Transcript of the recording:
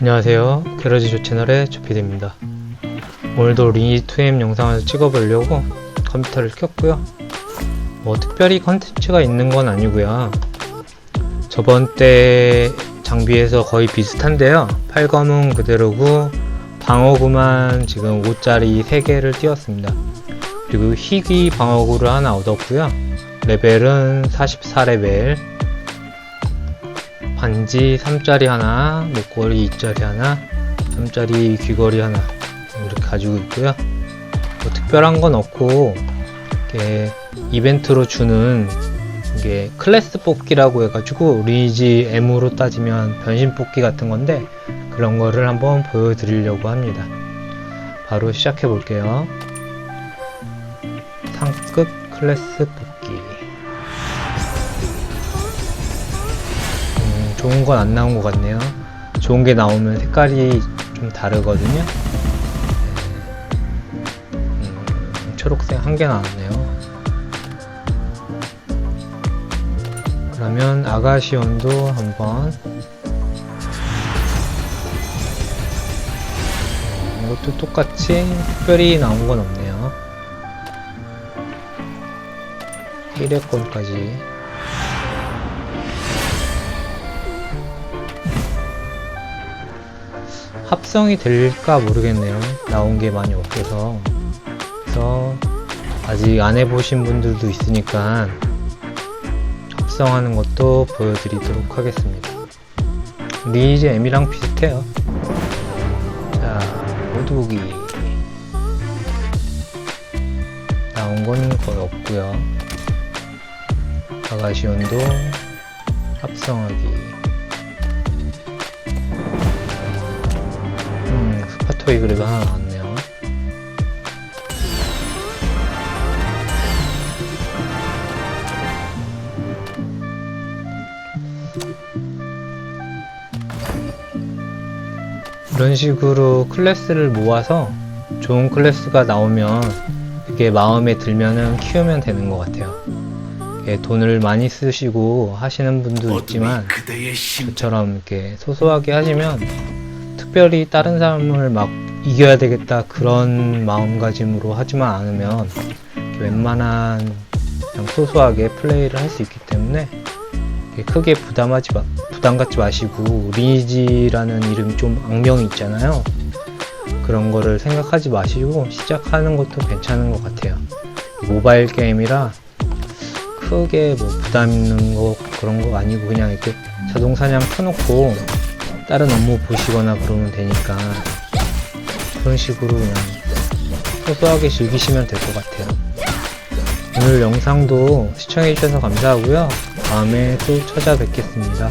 안녕하세요. 게러지조 채널의 조피디입니다. 오늘도 리니지 2M 영상을 찍어보려고 컴퓨터를 켰고요. 뭐 특별히 컨텐츠가 있는 건 아니고요. 저번 때 장비에서 거의 비슷한데요. 팔검은 그대로고 방어구만 지금 5짜리 3개를 띄웠습니다. 그리고 희귀 방어구를 하나 얻었고요. 레벨은 44레벨 반지 3짜리 하나, 목걸이 2짜리 하나, 3짜리 귀걸이 하나 이렇게 가지고 있고요. 뭐 특별한 건 없고 이게 이벤트로 주는 이게 클래스 뽑기라고 해가지고 리니지 M으로 따지면 변신 뽑기 같은 건데 그런 거를 한번 보여드리려고 합니다. 바로 시작해 볼게요. 상급 클래스 뽑기. 좋은 건 안 나온 것 같네요. 좋은 게 나오면 색깔이 좀 다르거든요. 네. 음, 초록색 한 개 나왔네요. 그러면 아가시온도 한번 음, 이것도 똑같이 특별히 나온 건 없네요. 1회권까지 합성이 될까 모르겠네요. 나온 게 많이 없어서. 그래서 아직 안 해보신 분들도 있으니까 합성하는 것도 보여드리도록 하겠습니다. 리니지 M이랑 비슷해요. 자, 모두기 나온 건 거의 없고요. 아가시온도 합성하기. 토이 그래도 하나 나왔네요. 이런 식으로 클래스를 모아서 좋은 클래스가 나오면 그게 마음에 들면은 키우면 되는 것 같아요. 돈을 많이 쓰시고 하시는 분도 있지만 저처럼 이렇게 소소하게 하시면 특별히 다른 사람을 막 이겨야 되겠다 그런 마음가짐으로 하지만 않으면 웬만한 그냥 소소하게 플레이를 할 수 있기 때문에 크게 부담하지 마, 부담 갖지 마시고 리니지라는 이름이 좀 악명이 있잖아요. 그런 거를 생각하지 마시고 시작하는 것도 괜찮은 것 같아요. 모바일 게임이라 크게 뭐 부담 있는 거 그런 거 아니고 그냥 이렇게 자동 사냥 켜놓고 다른 업무 보시거나 그러면 되니까 그런 식으로 그냥 소소하게 즐기시면 될 것 같아요. 오늘 영상도 시청해주셔서 감사하고요. 다음에 또 찾아뵙겠습니다.